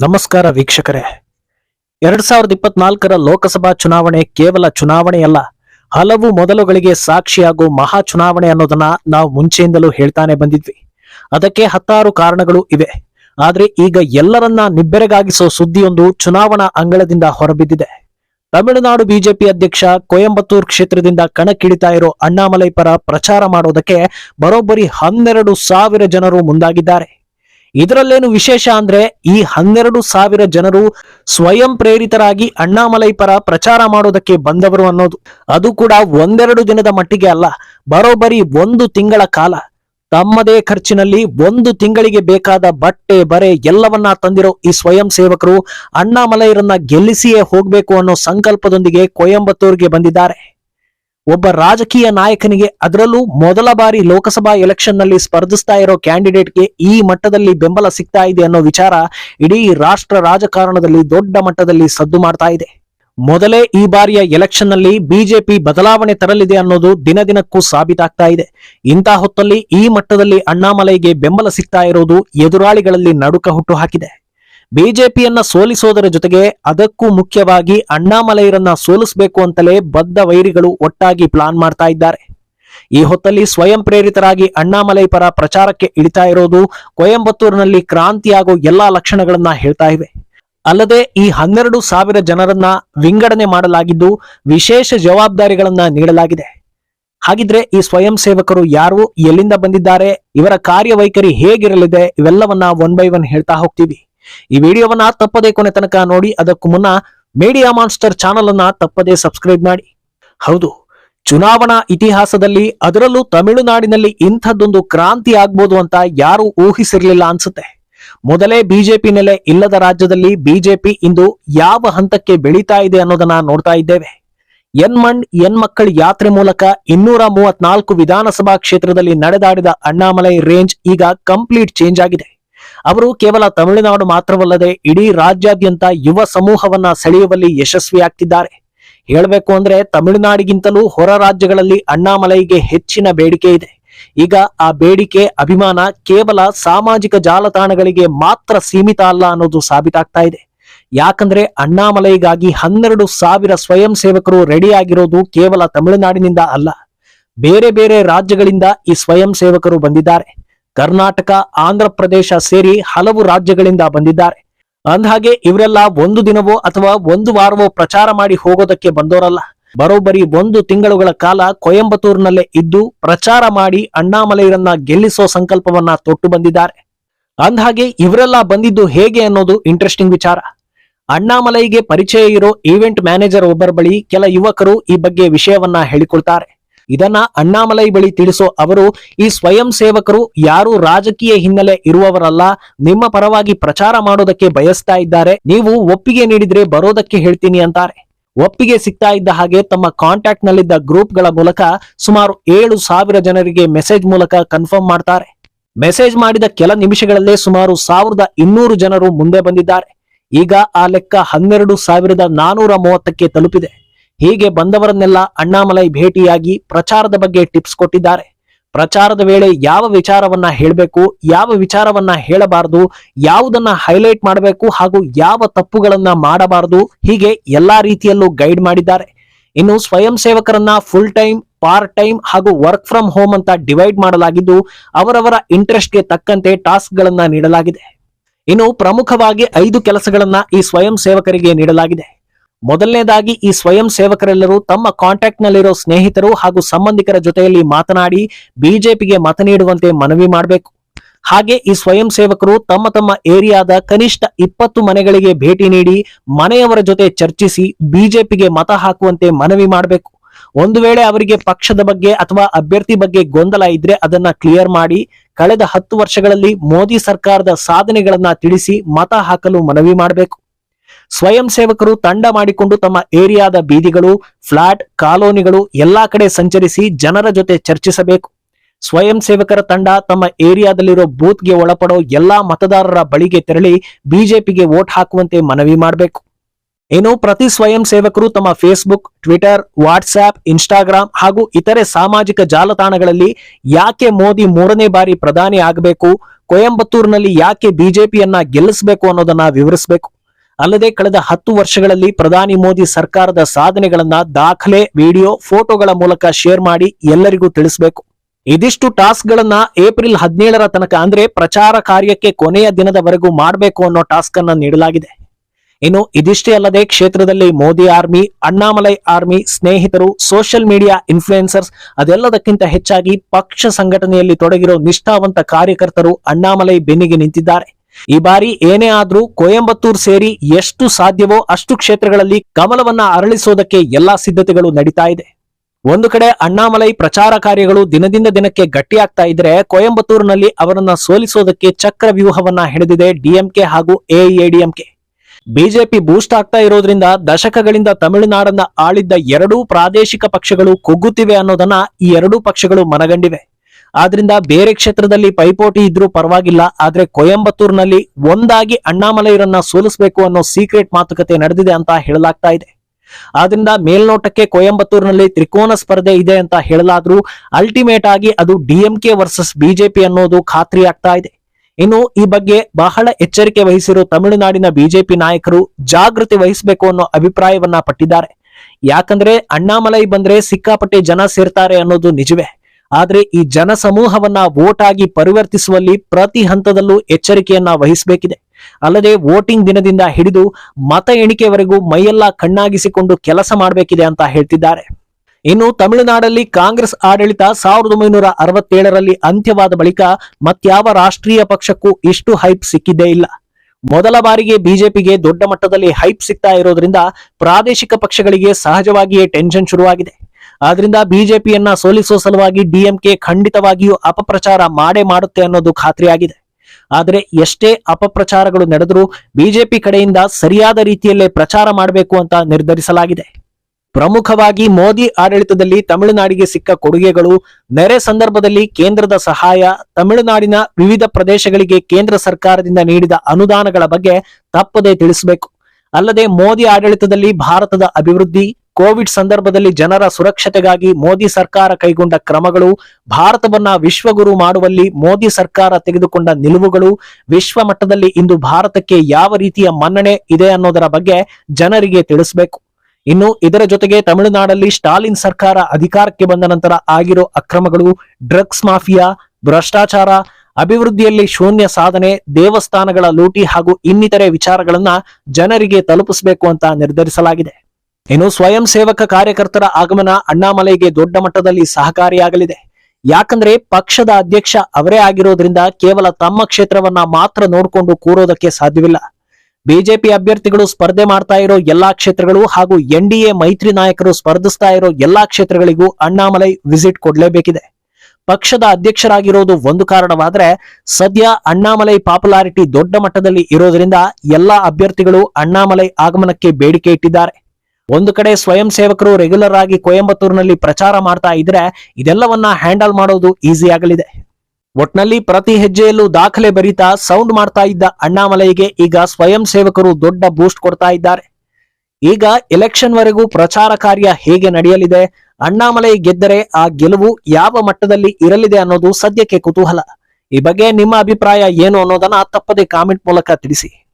ನಮಸ್ಕಾರ ವೀಕ್ಷಕರೇ. ಎರಡ್ ಸಾವಿರದ ಇಪ್ಪತ್ನಾಲ್ಕರ ಲೋಕಸಭಾ ಚುನಾವಣೆ ಕೇವಲ ಚುನಾವಣೆಯಲ್ಲ, ಹಲವು ಮೊದಲುಗಳಿಗೆ ಸಾಕ್ಷಿಯಾಗೋ ಮಹಾ ಚುನಾವಣೆ ಅನ್ನೋದನ್ನ ನಾವು ಮುಂಚೆಯಿಂದಲೂ ಹೇಳ್ತಾನೆ ಬಂದಿದ್ವಿ. ಅದಕ್ಕೆ ಹತ್ತಾರು ಕಾರಣಗಳು ಇವೆ. ಆದ್ರೆ ಈಗ ಎಲ್ಲರನ್ನ ನಿಬ್ಬೆರಗಾಗಿಸೋ ಸುದ್ದಿಯೊಂದು ಚುನಾವಣಾ ಅಂಗಳದಿಂದ ಹೊರಬಿದ್ದಿದೆ. ತಮಿಳುನಾಡು ಬಿಜೆಪಿ ಅಧ್ಯಕ್ಷ ಕೊಯಂಬತ್ತೂರ್ ಕ್ಷೇತ್ರದಿಂದ ಕಣಕ್ಕಿಳಿತಾ ಇರೋ ಅಣ್ಣಾಮಲೈ ಪರ ಪ್ರಚಾರ ಮಾಡೋದಕ್ಕೆ ಬರೋಬ್ಬರಿ ಹನ್ನೆರಡು ಸಾವಿರ ಜನರು ಮುಂದಾಗಿದ್ದಾರೆ. ಇದರಲ್ಲೇನು ವಿಶೇಷ ಅಂದ್ರೆ ಈ ಹನ್ನೆರಡು ಸಾವಿರ ಜನರು ಸ್ವಯಂ ಪ್ರೇರಿತರಾಗಿ ಅಣ್ಣಾಮಲೈ ಪರ ಪ್ರಚಾರ ಮಾಡೋದಕ್ಕೆ ಬಂದವರು ಅನ್ನೋದು. ಅದು ಕೂಡ ಒಂದೆರಡು ದಿನದ ಮಟ್ಟಿಗೆ ಅಲ್ಲ ಬರೋಬ್ಬರಿ ಒಂದು ತಿಂಗಳ ಕಾಲ. ತಮ್ಮದೇ ಖರ್ಚಿನಲ್ಲಿ ಒಂದು ತಿಂಗಳಿಗೆ ಬೇಕಾದ ಬಟ್ಟೆ, ಬರೆ ಎಲ್ಲವನ್ನ ತಂದಿರೋ ಈ ಸ್ವಯಂ ಸೇವಕರು ಅಣ್ಣಾಮಲೈರನ್ನ ಗೆಲ್ಲಿಸಿಯೇ ಹೋಗ್ಬೇಕು ಅನ್ನೋ ಸಂಕಲ್ಪದೊಂದಿಗೆ ಕೊಯಂಬತ್ತೂರ್ಗೆ ಬಂದಿದ್ದಾರೆ. ಒಬ್ಬ ರಾಜಕೀಯ ನಾಯಕನಿಗೆ ಅದರಲ್ಲೂ ಮೊದಲ ಬಾರಿ ಲೋಕಸಭಾ ಎಲೆಕ್ಷನ್ನಲ್ಲಿ ಸ್ಪರ್ಧಿಸ್ತಾ ಇರೋ ಕ್ಯಾಂಡಿಡೇಟ್ಗೆ ಈ ಮಟ್ಟದಲ್ಲಿ ಬೆಂಬಲ ಸಿಗ್ತಾ ಇದೆ ಅನ್ನೋ ವಿಚಾರ ಇಡೀ ರಾಷ್ಟ್ರ ರಾಜಕಾರಣದಲ್ಲಿ ದೊಡ್ಡ ಮಟ್ಟದಲ್ಲಿ ಸದ್ದು ಮಾಡ್ತಾ ಇದೆ. ಮೊದಲೇ ಈ ಬಾರಿಯ ಎಲೆಕ್ಷನ್ನಲ್ಲಿ ಬಿಜೆಪಿ ಬದಲಾವಣೆ ತರಲಿದೆ ಅನ್ನೋದು ದಿನ ದಿನಕ್ಕೂ ಸಾಬೀತಾಗ್ತಾ ಇದೆ. ಇಂಥ ಹೊತ್ತಲ್ಲಿ ಈ ಮಟ್ಟದಲ್ಲಿ ಅಣ್ಣಾಮಲೈಗೆ ಬೆಂಬಲ ಸಿಗ್ತಾ ಇರೋದು ಎದುರಾಳಿಗಳಲ್ಲಿ ನಡುಕ ಹುಟ್ಟು ಹಾಕಿದೆ. ಬಿಜೆಪಿಯನ್ನ ಸೋಲಿಸೋದರ ಜೊತೆಗೆ ಅದಕ್ಕೂ ಮುಖ್ಯವಾಗಿ ಅಣ್ಣಾಮಲೈರನ್ನ ಸೋಲಿಸಬೇಕು ಅಂತಲೇ ಬದ್ಧ ವೈರಿಗಳು ಒಟ್ಟಾಗಿ ಪ್ಲಾನ್ ಮಾಡ್ತಾ ಇದ್ದಾರೆ. ಈ ಹೊತ್ತಲ್ಲಿ ಸ್ವಯಂ ಪ್ರೇರಿತರಾಗಿ ಅಣ್ಣಾಮಲೈ ಪರ ಪ್ರಚಾರಕ್ಕೆ ಇಳಿತಾ ಇರೋದು ಕೊಯಂಬತ್ತೂರಿನಲ್ಲಿ ಕ್ರಾಂತಿಯಾಗೋ ಎಲ್ಲಾ ಲಕ್ಷಣಗಳನ್ನ ಹೇಳ್ತಾ ಇವೆ. ಅಲ್ಲದೆ ಈ ಹನ್ನೆರಡು ಸಾವಿರ ಜನರನ್ನ ವಿಂಗಡಣೆ ಮಾಡಲಾಗಿದ್ದು ವಿಶೇಷ ಜವಾಬ್ದಾರಿಗಳನ್ನ ನೀಡಲಾಗಿದೆ. ಹಾಗಿದ್ರೆ ಈ ಸ್ವಯಂ ಸೇವಕರು ಯಾರು, ಎಲ್ಲಿಂದ ಬಂದಿದ್ದಾರೆ, ಇವರ ಕಾರ್ಯವೈಖರಿ ಹೇಗಿರಲಿದೆ, ಇವೆಲ್ಲವನ್ನ ಒನ್ ಬೈ ಒನ್ ಹೇಳ್ತಾ ಹೋಗ್ತೀವಿ. ಈ ವಿಡಿಯೋವನ್ನ ತಪ್ಪದೇ ಕೊನೆ ತನಕ ನೋಡಿ, ಅದಕ್ಕೂ ಮುನ್ನ ಮೀಡಿಯಾ ಮಾನ್ಸ್ಟರ್ ಚಾನಲ್ ಅನ್ನ ತಪ್ಪದೇ ಸಬ್ಸ್ಕ್ರೈಬ್ ಮಾಡಿ. ಹೌದು, ಚುನಾವಣಾ ಇತಿಹಾಸದಲ್ಲಿ ಅದರಲ್ಲೂ ತಮಿಳುನಾಡಿನಲ್ಲಿ ಇಂಥದ್ದೊಂದು ಕ್ರಾಂತಿ ಆಗ್ಬೋದು ಅಂತ ಯಾರು ಊಹಿಸಿರ್ಲಿಲ್ಲ ಅನ್ಸುತ್ತೆ. ಮೊದಲೇ ಬಿಜೆಪಿ ನೆಲೆ ಇಲ್ಲದ ರಾಜ್ಯದಲ್ಲಿ ಬಿಜೆಪಿ ಇಂದು ಯಾವ ಹಂತಕ್ಕೆ ಬೆಳೀತಾ ಇದೆ ಅನ್ನೋದನ್ನ ನೋಡ್ತಾ ಇದ್ದೇವೆ. ಎನ್ ಮಂಡ್ ಎನ್ ಮಕ್ಕಳ ಯಾತ್ರೆ ಮೂಲಕ ಇನ್ನೂರ ಮೂವತ್ನಾಲ್ಕು ವಿಧಾನಸಭಾ ಕ್ಷೇತ್ರದಲ್ಲಿ ನಡೆದಾಡಿದ ಅಣ್ಣಾಮಲೈ ರೇಂಜ್ ಈಗ ಕಂಪ್ಲೀಟ್ ಚೇಂಜ್ ಆಗಿದೆ. ಅವರು ಕೇವಲ ತಮಿಳುನಾಡು ಮಾತ್ರವಲ್ಲದೆ ಇಡೀ ರಾಜ್ಯಾದ್ಯಂತ ಯುವ ಸಮೂಹವನ್ನ ಸೆಳೆಯುವಲ್ಲಿ ಯಶಸ್ವಿಯಾಗ್ತಿದ್ದಾರೆ ಹೇಳಬೇಕು ಅಂದ್ರೆ ತಮಿಳುನಾಡಿಗಿಂತಲೂ ಹೊರ ರಾಜ್ಯಗಳಲ್ಲಿ ಅಣ್ಣಾಮಲೈಗೆ ಹೆಚ್ಚಿನ ಬೇಡಿಕೆ ಇದೆ. ಈಗ ಆ ಬೇಡಿಕೆ, ಅಭಿಮಾನ ಕೇವಲ ಸಾಮಾಜಿಕ ಜಾಲತಾಣಗಳಿಗೆ ಮಾತ್ರ ಸೀಮಿತ ಅಲ್ಲ ಅನ್ನೋದು ಸಾಬೀತಾಗ್ತಾ ಇದೆ. ಯಾಕಂದ್ರೆ ಅಣ್ಣಾಮಲೈಗಾಗಿ ಹನ್ನೆರಡು ಸಾವಿರ ಸ್ವಯಂ ಸೇವಕರು ರೆಡಿಯಾಗಿರೋದು ಕೇವಲ ತಮಿಳುನಾಡಿನಿಂದ ಅಲ್ಲ. ಬೇರೆ ಬೇರೆ ರಾಜ್ಯಗಳಿಂದ ಈ ಸ್ವಯಂ ಸೇವಕರು ಬಂದಿದ್ದಾರೆ. ಕರ್ನಾಟಕ, ಆಂಧ್ರ ಪ್ರದೇಶ ಸೇರಿ ಹಲವು ರಾಜ್ಯಗಳಿಂದ ಬಂದಿದ್ದಾರೆ. ಅಂದ್ಹಾಗೆ ಇವರೆಲ್ಲ ಒಂದು ದಿನವೋ ಅಥವಾ ಒಂದು ವಾರವೋ ಪ್ರಚಾರ ಮಾಡಿ ಹೋಗೋದಕ್ಕೆ ಬಂದೋರಲ್ಲ. ಬರೋಬ್ಬರಿ ಒಂದು ತಿಂಗಳುಗಳ ಕಾಲ ಕೊಯಂಬತ್ತೂರಿನಲ್ಲೇ ಇದ್ದು ಪ್ರಚಾರ ಮಾಡಿ ಅಣ್ಣಾಮಲೈರನ್ನ ಗೆಲ್ಲಿಸೋ ಸಂಕಲ್ಪವನ್ನ ತೊಟ್ಟು ಬಂದಿದ್ದಾರೆ. ಅಂದ್ಹಾಗೆ ಇವರೆಲ್ಲ ಬಂದಿದ್ದು ಹೇಗೆ ಅನ್ನೋದು ಇಂಟ್ರೆಸ್ಟಿಂಗ್ ವಿಚಾರ. ಅಣ್ಣಾಮಲೈಗೆ ಪರಿಚಯ ಇರೋ ಈವೆಂಟ್ ಮ್ಯಾನೇಜರ್ ಒಬ್ಬರ ಬಳಿ ಕೆಲ ಯುವಕರು ಈ ಬಗ್ಗೆ ವಿಷಯವನ್ನ ಹೇಳಿಕೊಳ್ತಾರೆ. ಇದನ್ನ ಅಣ್ಣಾಮಲೈ ಬಳಿ ತಿಳಿಸೋ ಅವರು, ಈ ಸ್ವಯಂ ಸೇವಕರು ಯಾರು ರಾಜಕೀಯ ಹಿನ್ನೆಲೆ ಇರುವವರಲ್ಲ, ನಿಮ್ಮ ಪರವಾಗಿ ಪ್ರಚಾರ ಮಾಡೋದಕ್ಕೆ ಬಯಸ್ತಾ ಇದ್ದಾರೆ, ನೀವು ಒಪ್ಪಿಗೆ ನೀಡಿದ್ರೆ ಬರೋದಕ್ಕೆ ಹೇಳ್ತೀನಿ ಅಂತಾರೆ. ಒಪ್ಪಿಗೆ ಸಿಗ್ತಾ ಇದ್ದ ಹಾಗೆ ತಮ್ಮ ಕಾಂಟ್ಯಾಕ್ಟ್ ನಲ್ಲಿದ್ದ ಗ್ರೂಪ್ಗಳ ಮೂಲಕ ಸುಮಾರು ಏಳು ಸಾವಿರ ಜನರಿಗೆ ಮೆಸೇಜ್ ಮೂಲಕ ಕನ್ಫರ್ಮ್ ಮಾಡ್ತಾರೆ. ಮೆಸೇಜ್ ಮಾಡಿದ ಕೆಲ ನಿಮಿಷಗಳಲ್ಲೇ ಸುಮಾರು ಸಾವಿರದ ಇನ್ನೂರು ಜನರು ಮುಂದೆ ಬಂದಿದ್ದಾರೆ. ಈಗ ಆ ಲೆಕ್ಕ ಹನ್ನೆರಡು ಸಾವಿರದ ನಾನೂರ ಮೂವತ್ತಕ್ಕೆ ತಲುಪಿದೆ. ಹೀಗೆ ಬಂದವರನ್ನೆಲ್ಲ ಅಣ್ಣಾಮಲೈ ಭೇಟಿಯಾಗಿ ಪ್ರಚಾರದ ಬಗ್ಗೆ ಟಿಪ್ಸ್ ಕೊಟ್ಟಿದ್ದಾರೆ. ಪ್ರಚಾರದ ವೇಳೆ ಯಾವ ವಿಚಾರವನ್ನ ಹೇಳಬೇಕು, ಯಾವ ವಿಚಾರವನ್ನ ಹೇಳಬಾರದು, ಯಾವುದನ್ನ ಹೈಲೈಟ್ ಮಾಡಬೇಕು ಹಾಗೂ ಯಾವ ತಪ್ಪುಗಳನ್ನ ಮಾಡಬಾರದು ಹೀಗೆ ಎಲ್ಲಾ ರೀತಿಯಲ್ಲೂ ಗೈಡ್ ಮಾಡಿದ್ದಾರೆ. ಇನ್ನು ಸ್ವಯಂ ಸೇವಕರನ್ನ ಫುಲ್ ಟೈಮ್ ಪಾರ್ಟ್ ಟೈಮ್ ಹಾಗೂ ವರ್ಕ್ ಫ್ರಮ್ ಹೋಮ್ ಅಂತ ಡಿವೈಡ್ ಮಾಡಲಾಗಿದ್ದು ಅವರವರ ಇಂಟ್ರೆಸ್ಟ್ಗೆ ತಕ್ಕಂತೆ ಟಾಸ್ಕ್ ಗಳನ್ನ ನೀಡಲಾಗಿದೆ. ಇನ್ನು ಪ್ರಮುಖವಾಗಿ ಐದು ಕೆಲಸಗಳನ್ನ ಈ ಸ್ವಯಂ ಸೇವಕರಿಗೆ ನೀಡಲಾಗಿದೆ. ಮೊದಲನೇದಾಗಿ ಈ ಸ್ವಯಂ ಸೇವಕರೆಲ್ಲರೂ ತಮ್ಮ ಕಾಂಟ್ಯಾಕ್ಟ್ ನಲ್ಲಿರೋ ಸ್ನೇಹಿತರು ಹಾಗೂ ಸಂಬಂಧಿಕರ ಜೊತೆಯಲ್ಲಿ ಮಾತನಾಡಿ ಬಿಜೆಪಿಗೆ ಮತ ನೀಡುವಂತೆ ಮನವಿ ಮಾಡಬೇಕು. ಹಾಗೆ ಈ ಸ್ವಯಂ ಸೇವಕರು ತಮ್ಮ ತಮ್ಮ ಏರಿಯಾದ ಕನಿಷ್ಠ ಇಪ್ಪತ್ತು ಮನೆಗಳಿಗೆ ಭೇಟಿ ನೀಡಿ ಮನೆಯವರ ಜೊತೆ ಚರ್ಚಿಸಿ ಬಿಜೆಪಿಗೆ ಮತ ಹಾಕುವಂತೆ ಮನವಿ ಮಾಡಬೇಕು. ಒಂದು ವೇಳೆ ಅವರಿಗೆ ಪಕ್ಷದ ಬಗ್ಗೆ ಅಥವಾ ಅಭ್ಯರ್ಥಿ ಬಗ್ಗೆ ಗೊಂದಲ ಇದ್ರೆ ಅದನ್ನ ಕ್ಲಿಯರ್ ಮಾಡಿ ಕಳೆದ ಹತ್ತು ವರ್ಷಗಳಲ್ಲಿ ಮೋದಿ ಸರ್ಕಾರದ ಸಾಧನೆಗಳನ್ನ ತಿಳಿಸಿ ಮತ ಹಾಕಲು ಮನವಿ ಮಾಡಬೇಕು. ಸ್ವಯಂ ಸೇವಕರು ತಂಡ ಮಾಡಿಕೊಂಡು ತಮ್ಮ ಏರಿಯಾದ ಬೀದಿಗಳು, ಫ್ಲಾಟ್, ಕಾಲೋನಿಗಳು ಎಲ್ಲಾ ಕಡೆ ಸಂಚರಿಸಿ ಜನರ ಜೊತೆ ಚರ್ಚಿಸಬೇಕು. ಸ್ವಯಂ ಸೇವಕರ ತಂಡ ತಮ್ಮ ಏರಿಯಾದಲ್ಲಿರೋ ಬೂತ್ಗೆ ಒಳಪಡೋ ಎಲ್ಲಾ ಮತದಾರರ ಬಳಿಗೆ ತೆರಳಿ ಬಿಜೆಪಿಗೆ ವೋಟ್ ಹಾಕುವಂತೆ ಮನವಿ ಮಾಡಬೇಕು. ಇನ್ನು ಪ್ರತಿ ಸ್ವಯಂ ಸೇವಕರು ತಮ್ಮ ಫೇಸ್ಬುಕ್ ಟ್ವಿಟರ್ ವಾಟ್ಸ್ಆಪ್ ಇನ್ಸ್ಟಾಗ್ರಾಮ್ ಹಾಗೂ ಇತರೆ ಸಾಮಾಜಿಕ ಜಾಲತಾಣಗಳಲ್ಲಿ ಯಾಕೆ ಮೋದಿ ಮೂರನೇ ಬಾರಿ ಪ್ರಧಾನಿ ಆಗಬೇಕು, ಕೊಯಂಬತ್ತೂರಿನಲ್ಲಿ ಯಾಕೆ ಬಿಜೆಪಿಯನ್ನ ಗೆಲ್ಲಿಸಬೇಕು ಅನ್ನೋದನ್ನ ವಿವರಿಸಬೇಕು. ಅಲ್ಲದೆ ಕಳೆದ ಹತ್ತು ವರ್ಷಗಳಲ್ಲಿ ಪ್ರಧಾನಿ ಮೋದಿ ಸರ್ಕಾರದ ಸಾಧನೆಗಳನ್ನ ದಾಖಲೆ, ವಿಡಿಯೋ, ಫೋಟೋಗಳ ಮೂಲಕ ಶೇರ್ ಮಾಡಿ ಎಲ್ಲರಿಗೂ ತಿಳಿಸಬೇಕು. ಇದಿಷ್ಟು ಟಾಸ್ಕ್ ಗಳನ್ನ ಏಪ್ರಿಲ್ ಹದಿನೇಳರ ತನಕ ಅಂದ್ರೆ ಪ್ರಚಾರ ಕಾರ್ಯಕ್ಕೆ ಕೊನೆಯ ದಿನದವರೆಗೂ ಮಾಡಬೇಕು ಅನ್ನೋ ಟಾಸ್ಕ್ ಅನ್ನ ನೀಡಲಾಗಿದೆ. ಇನ್ನು ಇದಿಷ್ಟೇ ಅಲ್ಲದೆ ಕ್ಷೇತ್ರದಲ್ಲಿ ಮೋದಿ ಆರ್ಮಿ, ಅಣ್ಣಾಮಲೈ ಆರ್ಮಿ, ಸ್ನೇಹಿತರು, ಸೋಷಿಯಲ್ ಮೀಡಿಯಾ ಇನ್ಫ್ಲುಯೆನ್ಸರ್ಸ್, ಅದೆಲ್ಲದಕ್ಕಿಂತ ಹೆಚ್ಚಾಗಿ ಪಕ್ಷ ಸಂಘಟನೆಯಲ್ಲಿ ತೊಡಗಿರೋ ನಿಷ್ಠಾವಂತ ಕಾರ್ಯಕರ್ತರು ಅಣ್ಣಾಮಲೈ ಬೆನ್ನಿಗೆ ನಿಂತಿದ್ದಾರೆ. ಈ ಬಾರಿ ಏನೇ ಆದ್ರೂ ಕೊಯಂಬತ್ತೂರ್ ಸೇರಿ ಎಷ್ಟು ಸಾಧ್ಯವೋ ಅಷ್ಟು ಕ್ಷೇತ್ರಗಳಲ್ಲಿ ಕಮಲವನ್ನ ಅರಳಿಸೋದಕ್ಕೆ ಎಲ್ಲಾ ಸಿದ್ಧತೆಗಳು ನಡೀತಾ ಇದೆ. ಒಂದು ಕಡೆ ಅಣ್ಣಾಮಲೈ ಪ್ರಚಾರ ಕಾರ್ಯಗಳು ದಿನದಿಂದ ದಿನಕ್ಕೆ ಗಟ್ಟಿಯಾಗ್ತಾ ಇದ್ರೆ ಕೊಯಂಬತ್ತೂರಿನಲ್ಲಿ ಅವರನ್ನ ಸೋಲಿಸೋದಕ್ಕೆ ಚಕ್ರ ವ್ಯೂಹವನ್ನ ಹಿಡಿದಿದೆ ಡಿಎಂಕೆ ಹಾಗೂ ಎಐಎಡಿಎಂಕೆ ಬಿಜೆಪಿ ಬೂಸ್ಟ್ ಆಗ್ತಾ ಇರೋದ್ರಿಂದ ದಶಕಗಳಿಂದ ತಮಿಳುನಾಡನ್ನ ಆಳಿದ್ದ ಎರಡೂ ಪ್ರಾದೇಶಿಕ ಪಕ್ಷಗಳು ಕುಗ್ಗುತ್ತಿವೆ ಅನ್ನೋದನ್ನ ಈ ಎರಡೂ ಪಕ್ಷಗಳು ಮನಗಂಡಿವೆ. ಆದ್ರಿಂದ ಬೇರೆ ಕ್ಷೇತ್ರದಲ್ಲಿ ಪೈಪೋಟಿ ಇದ್ರೂ ಪರವಾಗಿಲ್ಲ, ಆದ್ರೆ ಕೊಯಂಬತ್ತೂರಿನಲ್ಲಿ ಒಂದಾಗಿ ಅಣ್ಣಾಮಲೈರನ್ನ ಸೋಲಿಸಬೇಕು ಅನ್ನೋ ಸೀಕ್ರೆಟ್ ಮಾತುಕತೆ ನಡೆದಿದೆ ಅಂತ ಹೇಳಲಾಗ್ತಾ ಇದೆ. ಆದ್ರಿಂದ ಮೇಲ್ನೋಟಕ್ಕೆ ಕೊಯಂಬತ್ತೂರಿನಲ್ಲಿ ತ್ರಿಕೋನ ಸ್ಪರ್ಧೆ ಇದೆ ಅಂತ ಹೇಳಲಾದ್ರೂ ಅಲ್ಟಿಮೇಟ್ ಆಗಿ ಅದು ಡಿಎಂಕೆ ವರ್ಸಸ್ ಬಿಜೆಪಿ ಅನ್ನೋದು ಖಾತ್ರಿ ಆಗ್ತಾ ಇದೆ. ಇನ್ನು ಈ ಬಗ್ಗೆ ಬಹಳ ಎಚ್ಚರಿಕೆ ವಹಿಸಿರೋ ತಮಿಳುನಾಡಿನ ಬಿಜೆಪಿ ನಾಯಕರು ಜಾಗೃತಿ ವಹಿಸಬೇಕು ಅನ್ನೋ ಅಭಿಪ್ರಾಯವನ್ನ ಪಟ್ಟಿದ್ದಾರೆ. ಯಾಕಂದ್ರೆ ಅಣ್ಣಾಮಲೈ ಬಂದ್ರೆ ಸಿಕ್ಕಾಪಟ್ಟೆ ಜನ ಸೇರ್ತಾರೆ ಅನ್ನೋದು ನಿಜವೇ. ಆದ್ರೆ ಈ ಜನ ಸಮೂಹವನ್ನ ವೋಟ್ ಆಗಿ ಪರಿವರ್ತಿಸುವಲ್ಲಿ ಪ್ರತಿ ಹಂತದಲ್ಲೂ ಎಚ್ಚರಿಕೆಯನ್ನ ವಹಿಸಬೇಕಿದೆ. ಅಲ್ಲದೆ ವೋಟಿಂಗ್ ದಿನದಿಂದ ಹಿಡಿದು ಮತ ಎಣಿಕೆವರೆಗೂ ಮೈಯೆಲ್ಲ ಕಣ್ಣಾಗಿಸಿಕೊಂಡು ಕೆಲಸ ಮಾಡಬೇಕಿದೆ ಅಂತ ಹೇಳ್ತಿದ್ದಾರೆ. ಇನ್ನು ತಮಿಳುನಾಡಲ್ಲಿ ಕಾಂಗ್ರೆಸ್ ಆಡಳಿತ ಸಾವಿರದ ಒಂಬೈನೂರ ಅರವತ್ತೇಳರಲ್ಲಿ ಅಂತ್ಯವಾದ ಬಳಿಕ ಮತ್ಯಾವ ರಾಷ್ಟ್ರೀಯ ಪಕ್ಷಕ್ಕೂ ಇಷ್ಟು ಹೈಪ್ ಸಿಕ್ಕಿದ್ದೇ ಇಲ್ಲ. ಮೊದಲ ಬಾರಿಗೆ ಬಿಜೆಪಿಗೆ ದೊಡ್ಡ ಮಟ್ಟದಲ್ಲಿ ಹೈಪ್ ಸಿಗ್ತಾ ಇರೋದ್ರಿಂದ ಪ್ರಾದೇಶಿಕ ಪಕ್ಷಗಳಿಗೆ ಸಹಜವಾಗಿಯೇ ಟೆನ್ಷನ್ ಶುರುವಾಗಿದೆ. ಆದ್ರಿಂದ ಬಿಜೆಪಿಯನ್ನ ಸೋಲಿಸುವ ಸಲುವಾಗಿ ಡಿಎಂಕೆ ಖಂಡಿತವಾಗಿಯೂ ಅಪಪ್ರಚಾರ ಮಾಡೇ ಮಾಡುತ್ತೆ ಅನ್ನೋದು ಖಾತ್ರಿಯಾಗಿದೆ. ಆದರೆ ಎಷ್ಟೇ ಅಪಪ್ರಚಾರಗಳು ನಡೆದರೂ ಬಿಜೆಪಿ ಕಡೆಯಿಂದ ಸರಿಯಾದ ರೀತಿಯಲ್ಲೇ ಪ್ರಚಾರ ಮಾಡಬೇಕು ಅಂತ ನಿರ್ಧರಿಸಲಾಗಿದೆ. ಪ್ರಮುಖವಾಗಿ ಮೋದಿ ಆಡಳಿತದಲ್ಲಿ ತಮಿಳುನಾಡಿಗೆ ಸಿಕ್ಕ ಕೊಡುಗೆಗಳು, ನೆರೆ ಸಂದರ್ಭದಲ್ಲಿ ಕೇಂದ್ರದ ಸಹಾಯ, ತಮಿಳುನಾಡಿನ ವಿವಿಧ ಪ್ರದೇಶಗಳಿಗೆ ಕೇಂದ್ರ ಸರ್ಕಾರದಿಂದ ನೀಡಿದ ಅನುದಾನಗಳ ಬಗ್ಗೆ ತಪ್ಪದೇ ತಿಳಿಸಬೇಕು. ಅಲ್ಲದೆ ಮೋದಿ ಆಡಳಿತದಲ್ಲಿ ಭಾರತದ ಅಭಿವೃದ್ಧಿ ಕೋವಿಡ್ ಸಂದರ್ಭದಲ್ಲಿ ಜನರ ಸುರಕ್ಷತೆಗಾಗಿ ಮೋದಿ ಸರ್ಕಾರ ಕೈಗೊಂಡ ಕ್ರಮಗಳು, ಭಾರತವನ್ನ ವಿಶ್ವಗುರು ಮಾಡುವಲ್ಲಿ ಮೋದಿ ಸರ್ಕಾರ ತೆಗೆದುಕೊಂಡ ನಿಲುವುಗಳು, ವಿಶ್ವ ಮಟ್ಟದಲ್ಲಿ ಇಂದು ಭಾರತಕ್ಕೆ ಯಾವ ರೀತಿಯ ಮನ್ನಣೆ ಇದೆ ಅನ್ನೋದರ ಬಗ್ಗೆ ಜನರಿಗೆ ತಿಳಿಸಬೇಕು. ಇನ್ನು ಇದರ ಜೊತೆಗೆ ತಮಿಳುನಾಡಲ್ಲಿ ಸ್ಟಾಲಿನ್ ಸರ್ಕಾರ ಅಧಿಕಾರಕ್ಕೆ ಬಂದ ನಂತರ ಆಗಿರೋ ಅಕ್ರಮಗಳು, ಡ್ರಗ್ಸ್ ಮಾಫಿಯಾ, ಭ್ರಷ್ಟಾಚಾರ, ಅಭಿವೃದ್ಧಿಯಲ್ಲಿ ಶೂನ್ಯ ಸಾಧನೆ, ದೇವಸ್ಥಾನಗಳ ಲೂಟಿ ಹಾಗೂ ಇನ್ನಿತರೆ ವಿಚಾರಗಳನ್ನ ಜನರಿಗೆ ತಲುಪಿಸಬೇಕು ಅಂತ ನಿರ್ಧರಿಸಲಾಗಿದೆ. ಇನ್ನು ಸ್ವಯಂ ಸೇವಕ ಕಾರ್ಯಕರ್ತರ ಆಗಮನ ಅಣ್ಣಾಮಲೈಗೆ ದೊಡ್ಡ ಮಟ್ಟದಲ್ಲಿ ಸಹಕಾರಿಯಾಗಲಿದೆ. ಯಾಕಂದ್ರೆ ಪಕ್ಷದ ಅಧ್ಯಕ್ಷ ಅವರೇ ಆಗಿರೋದ್ರಿಂದ ಕೇವಲ ತಮ್ಮ ಕ್ಷೇತ್ರವನ್ನ ಮಾತ್ರ ನೋಡಿಕೊಂಡು ಕೂರೋದಕ್ಕೆ ಸಾಧ್ಯವಿಲ್ಲ. ಬಿಜೆಪಿ ಅಭ್ಯರ್ಥಿಗಳು ಸ್ಪರ್ಧೆ ಮಾಡ್ತಾ ಇರೋ ಎಲ್ಲಾ ಕ್ಷೇತ್ರಗಳು ಹಾಗೂ ಎನ್ ಮೈತ್ರಿ ನಾಯಕರು ಸ್ಪರ್ಧಿಸ್ತಾ ಇರೋ ಎಲ್ಲಾ ಕ್ಷೇತ್ರಗಳಿಗೂ ಅಣ್ಣಾಮಲೈ ವಿಸಿಟ್ ಕೊಡಲೇಬೇಕಿದೆ. ಪಕ್ಷದ ಅಧ್ಯಕ್ಷರಾಗಿರೋದು ಒಂದು ಕಾರಣವಾದ್ರೆ ಸದ್ಯ ಅಣ್ಣಾಮಲೈ ಪಾಪ್ಯುಲಾರಿಟಿ ದೊಡ್ಡ ಮಟ್ಟದಲ್ಲಿ ಇರೋದ್ರಿಂದ ಎಲ್ಲಾ ಅಭ್ಯರ್ಥಿಗಳು ಅಣ್ಣಾಮಲೈ ಆಗಮನಕ್ಕೆ ಬೇಡಿಕೆ ಇಟ್ಟಿದ್ದಾರೆ. ಒಂದು ಕಡೆ ಸ್ವಯಂ ಸೇವಕರು ರೆಗ್ಯುಲರ್ ಆಗಿ ಕೊಯಂಬತ್ತೂರಿನಲ್ಲಿ ಪ್ರಚಾರ ಮಾಡ್ತಾ ಇದ್ರೆ ಇದೆಲ್ಲವನ್ನ ಹ್ಯಾಂಡಲ್ ಮಾಡೋದು ಈಸಿ ಆಗಲಿದೆ. ಒಟ್ನಲ್ಲಿ ಪ್ರತಿ ಹೆಜ್ಜೆಯಲ್ಲೂ ದಾಖಲೆ ಬರೀತಾ ಸೌಂಡ್ ಮಾಡ್ತಾ ಇದ್ದ ಅಣ್ಣಾಮಲೈಗೆ ಈಗ ಸ್ವಯಂ ಸೇವಕರು ದೊಡ್ಡ ಬೂಸ್ಟ್ ಕೊಡ್ತಾ ಇದ್ದಾರೆ. ಈಗ ಎಲೆಕ್ಷನ್ ವರೆಗೂ ಪ್ರಚಾರ ಕಾರ್ಯ ಹೇಗೆ ನಡೆಯಲಿದೆ? ಅಣ್ಣಾಮಲೈ ಗೆದ್ದರೆ ಆ ಗೆಲುವು ಯಾವ ಮಟ್ಟದಲ್ಲಿ ಇರಲಿದೆ ಅನ್ನೋದು ಸದ್ಯಕ್ಕೆ ಕುತೂಹಲ. ಈ ಬಗ್ಗೆ ನಿಮ್ಮ ಅಭಿಪ್ರಾಯ ಏನು ಅನ್ನೋದನ್ನ ತಪ್ಪದೆ ಕಾಮೆಂಟ್ ಮೂಲಕ ತಿಳಿಸಿ.